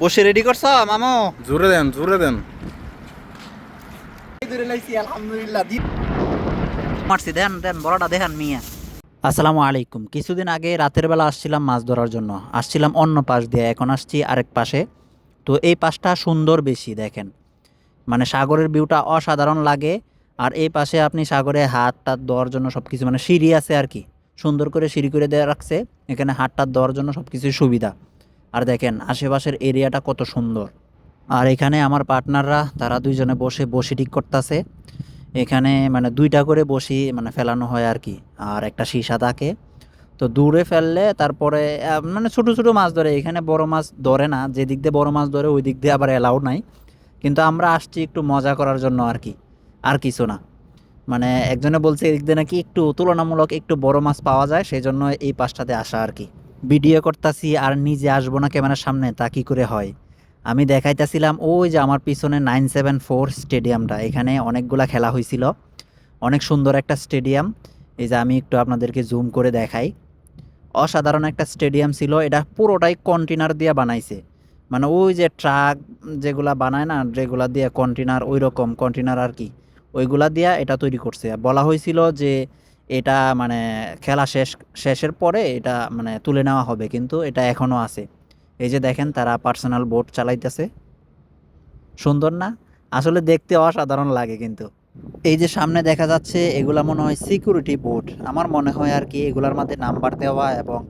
বসে রেডি করছ মামো? জোরে দেন জোরে দেন। মারছি দেন দেন বড়টা দেখান মিয়া। আসসালামু আলাইকুম। কিছুদিন আগে রাতের বেলা আসছিলাম মাছ ধরার জন্য। আসছিলাম অন্য পাশ দিয়ে এখন আসছি আরেক পাশে। তো এই পাশটা সুন্দর বেশি দেখেন। মানে সাগরের ভিউটা অসাধারণ লাগে আর এই পাশে আপনি সাগরে হাত টাত দেওয়ার জন্য সব কিছু মানে সিঁড়ি আছে আর কি। সুন্দর করে সিঁড়ি করে দেওয়া রাখছে এখানে হাত টাত দেওয়ার জন্য সব কিছুই সুবিধা। আর দেখেন, আশেপাশের এরিয়াটা কত সুন্দর। আর এখানে আমার পার্টনাররা, তারা দুইজনে বসে বসি ঠিক করতেছে। এখানে মানে দুইটা করে বসি মানে ফেলানো হয় আর কি, আর একটা সীসা থাকে। তো দূরে ফেললে তারপরে মানে ছোট ছোট মাছ ধরে, এখানে বড় মাছ ধরে না, যে দিক দিয়ে বড় মাছ ধরে, ওই দিক দিয়ে আবার অ্যালাউ নাই। কিন্তু আমরা আসছি একটু মজা করার জন্য আর কি, আর কিছু না। মানে একজনে বলছে, এদিক দিয়ে নাকি একটু তুলনামূলক একটু বড় মাছ পাওয়া যায় সেই জন্য এই পাশটাতে আসা আর কি। ভিডিও করতেছি আর নিজে আসব না ক্যামেরার সামনে, তা কি করে হয়? আমি দেখাইতেছিলাম ওই যে আমার পিছনে নাইন সেভেন ফোর স্টেডিয়ামটা, এখানে অনেকগুলা খেলা হয়েছিল অনেক সুন্দর একটা স্টেডিয়াম। এই যে আমি একটু আপনাদেরকে জুম করে দেখাই। অসাধারণ একটা স্টেডিয়াম ছিল, এটা পুরোটাই কন্টেনার দিয়ে বানাইছে। মানে ওই যে ট্রাক যেগুলা বানায় না, যেগুলা দিয়ে কন্টেনার ওই রকম কন্টেনার আর কি, ওইগুলা দিয়া এটা তৈরি করছে। বলা হয়েছিল যে এটা মানে খেলা শেষ, শেষের পরে এটা মানে তুলে নেওয়া হবে, কিন্তু এটা এখনও আছে। এই যে দেখেন তারা পার্সোনাল বোট চালাইতেছে। সুন্দর না? আসলে দেখতে অসাধারণ লাগে কিন্তু। এই যে সামনে দেখা যাচ্ছে, এগুলা মনে হয় সিকিউরিটি বোট। আমার মনে হয় আর কি এগুলার মধ্যে নাম্বার দেওয়া এবং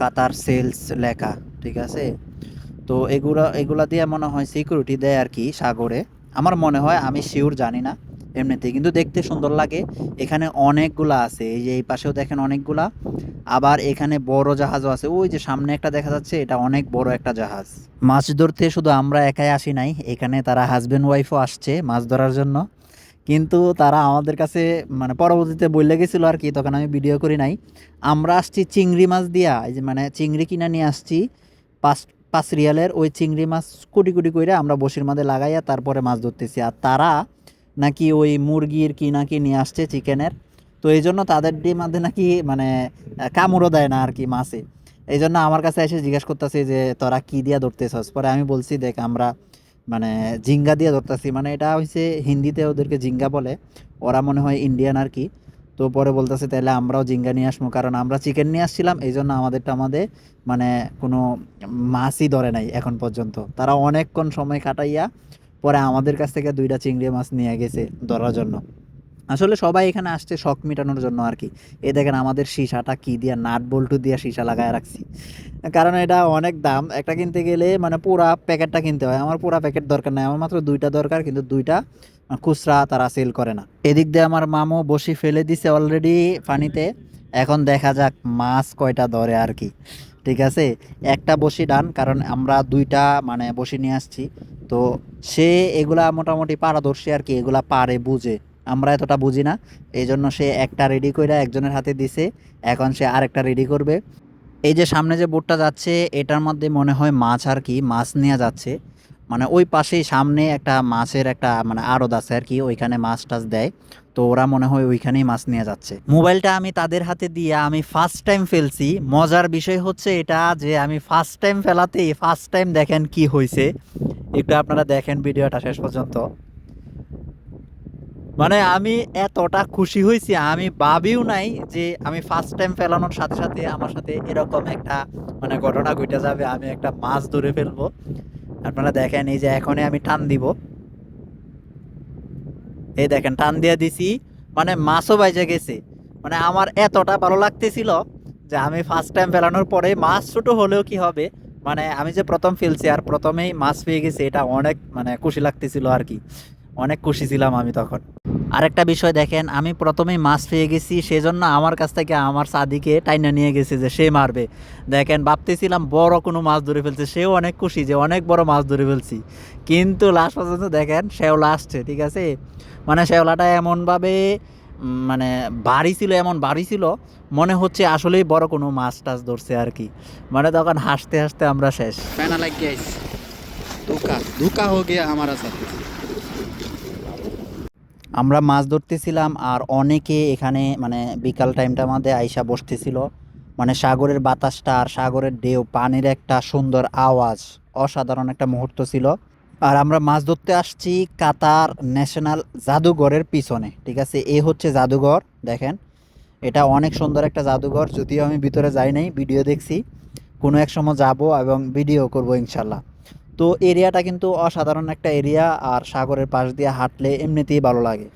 কাতার সেলস লেখা, ঠিক আছে? তো এগুলা এগুলা দিয়ে মনে হয় সিকিউরিটি দেয় আর কি সাগরে। আমার মনে হয়, আমি শিওর জানি না। এমনিতে কিন্তু দেখতে সুন্দর লাগে। এখানে অনেকগুলা আছে। এই যে এই পাশেও দেখেন অনেকগুলা। আবার এখানে বড় জাহাজও আছে। ওই যে সামনে একটা দেখা যাচ্ছে, এটা অনেক বড় একটা জাহাজ। মাছ ধরতে শুধু আমরা একাই আসি নাই। এখানে তারা হাজবেন্ড ওয়াইফও আসছে মাছ ধরার জন্য। কিন্তু তারা আমাদের কাছে মানে পরবর্তীতে বললে গেছিল আর কি, তখন আমি ভিডিও করি নাই। আমরা আসছি চিংড়ি মাছ দিয়া। এই যে মানে চিংড়ি কিনা নিয়ে আসছি। পাঁচ পাঁচ রিয়ালের ওই চিংড়ি মাছ কোটি কোটি করে আমরা বসির মধ্যে লাগাইয়া তারপরে মাছ ধরতেছি। আর তারা নাকি ওই মুরগির কি নাকি নিয়ে আসছে চিকেনের? তো এই জন্য তাদের ডি মধ্যে নাকি মানে কামড়ও দেয় না আর কি মাছে। এই জন্য আমার কাছে এসে জিজ্ঞেস করতেছে যে, তোরা কি দিয়া ধরতেছস? পরে আমি বলছি, দেখ, আমরা মানে জিঙ্গা দিয়ে ধরতেছি। মানে এটা হচ্ছে হিন্দিতে ওদেরকে জিঙ্গা বলে। ওরা মনে হয় ইন্ডিয়ান আর কি। তো পরে বলতেছে তাহলে আমরাও জিঙ্গা নিয়ে আসব। কারণ আমরা চিকেন নিয়ে আসছিলাম, এই জন্য আমাদেরটা আমাদের মানে কোনো মাছই ধরে নাই এখন পর্যন্ত। তারা অনেকক্ষণ সময় কাটাইয়া পরে আমাদের কাছ থেকে দুইটা চিংড়ি মাছ নিয়ে গেছে ধরার জন্য। আসলে সবাই এখানে আসছে শখ মেটানোর জন্য আর কি। এ দেখেন আমাদের সীসাটা কি দিয়ে, নাট বল্টু দিয়ে সীসা লাগায় রাখছি। কারণ এটা অনেক দাম। একটা কিনতে গেলে মানে পুরা প্যাকেটটা কিনতে হয়। আমার পুরা প্যাকেট দরকার নাই। আমার মাত্র দুইটা দরকার, কিন্তু দুইটা খুচরা তারা সেল করে না। এদিক দিয়ে আমার মামু বসি ফেলে দিছে অলরেডি পানিতে। এখন দেখা যাক মাছ কয়টা ধরে আর কি। ঠিক আছে? একটা বসি ডান, কারণ আমরা দুইটা মানে বসি নিয়ে আসছি। তো সে এগুলা মোটামুটি পারদর্শী আর কি, এগুলা পারে, বুঝে। আমরা এতটা বুঝি না। এই জন্য সে একটা রেডি করে একজনের হাতে দিছে। এখন সে আরেকটা রেডি করবে। এই যে সামনে যে বোটটা যাচ্ছে, এটার মধ্যে মনে হয় মাছ আর কি, মাছ নেওয়া যাচ্ছে। মানে ওই পাশেই সামনে একটা মাছের একটা মানে আড়ত আছে আর কি, ওইখানে মাছ টাছ দেয়। তো ওরা মনে হয় ওইখানেই মাছ নিয়ে যাচ্ছে। মোবাইলটা আমি তাদের হাতে দিয়ে আমি ফার্স্ট টাইম ফেলছি। মজার বিষয় হচ্ছে এটা যে আমি ফার্স্ট টাইম ফেলাতেই ফার্স্ট টাইম দেখেন কি হয়েছে একটু আপনারা দেখেন ভিডিওটা শেষ পর্যন্ত। মানে আমি এতটা খুশি হয়েছি আমি ভাবিও নাই যে আমি ফার্স্ট টাইম ফেলানোর সাথে সাথে আমার সাথে এরকম একটা মানে ঘটনা ঘটে যাবে, আমি একটা মাছ ধরে ফেলব। আপনারা দেখেন, এই যে এখনই আমি টান দিব। এই দেখেন, টান দিয়ে দিছি। মানে মাছও বাইজে গেছে। মানে আমার এতটা ভালো লাগতেছিল যে আমি ফার্স্ট টাইম ফেলানোর পরে মাছ ছোটো হলেও কি হবে? মানে আমি যে প্রথম ফেলছি আর প্রথমেই মাছ পেয়ে গেছি, এটা অনেক মানে খুশি লাগতেছিল আর কি। অনেক খুশি ছিলাম আমি তখন। আরেকটা বিষয় দেখেন, আমি প্রথমেই মাছ পেয়ে গেছি, সেজন্য আমার কাছ থেকে আমার সাদিকে টাইনা নিয়ে গেছে যে সে মারবে। দেখেন, ভাবতেছিলাম বড় কোনো মাছ ধরে ফেলছে, সেও অনেক খুশি যে অনেক বড় মাছ ধরে ফেলছি। কিন্তু লাস্ট পর্যন্ত দেখেন শেওলা আসছে ঠিক আছে? মানে শেওলাটা এমনভাবে মানে বাড়ি ছিল, এমন বাড়ি ছিল, মনে হচ্ছে আসলেই বড় কোনো মাছ টাছ ধরছে আর কি। মানে তখন হাসতে হাসতে আমরা শেষ। ধোকা ধোকা হয়ে গিয়ে আমার সাথে। আমরা মাছ ধরতেছিলাম আর অনেকে এখানে মানে বিকাল টাইমটার মধ্যে আইসা বসতেছিল। মানে সাগরের বাতাসটা আর সাগরের ঢেউ, পানির একটা সুন্দর আওয়াজ, অসাধারণ একটা মুহূর্ত ছিল। আর আমরা মাছ ধরতে আসছি কাতার ন্যাশনাল জাদুঘরের পিছনে, ঠিক আছে? এ হচ্ছে জাদুঘর, দেখেন। এটা অনেক সুন্দর একটা জাদুঘর, যদিও আমি ভিতরে যাই নাই ভিডিও দেখছি। কোনো এক সময় যাব এবং ভিডিও করব, ইনশাল্লাহ। তো এরিয়াটা কিন্তু অসাধারণ একটা এরিয়া, আর সাগরের পাশ দিয়ে হাঁটলে এমনিতেই ভালো লাগে।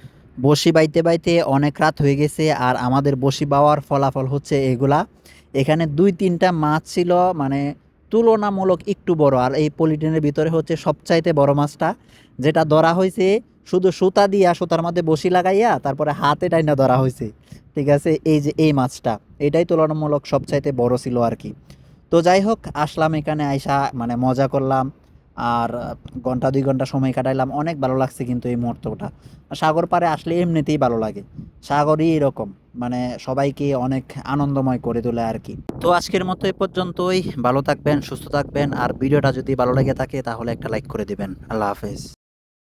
বসি বাইতে বাইতে অনেক রাত হয়ে গেছে, আর আমাদের বসি বাওয়ার ফলাফল হচ্ছে এগুলা। এখানে দুই তিনটা মাছ ছিল মানে তুলনামূলক একটু বড়, আর এই পলিটিনের ভিতরে হচ্ছে সবচাইতে বড় মাছটা, যেটা ধরা হয়েছে শুধু সুতা দিয়া সুতার মধ্যে বসি লাগাইয়া তারপরে হাতে টাইনা ধরা হয়েছে। ঠিক আছে, এই যে এই মাছটা, এটাই তুলনামূলক সবচাইতে বড় ছিল আর কি। তো যাই হোক, আসলাম এখানে আইসা মানে মজা করলাম। আর ঘণ্টা, দুই ঘণ্টা সময় কাটাইলাম। অনেক ভালো লাগছে কিন্তু এই মুহূর্তটা। সাগর পারে আসলে এমনিতেই ভালো লাগে। সাগরই এরকম। মানে সবাইকে অনেক আনন্দময় করে তোলে আর কি। তো আজকের মতো এ পর্যন্তই। ভালো থাকবেন, সুস্থ থাকবেন। আর ভিডিওটা যদি ভালো লেগে থাকে তাহলে একটা লাইক করে দিবেন। আল্লাহ হাফেজ।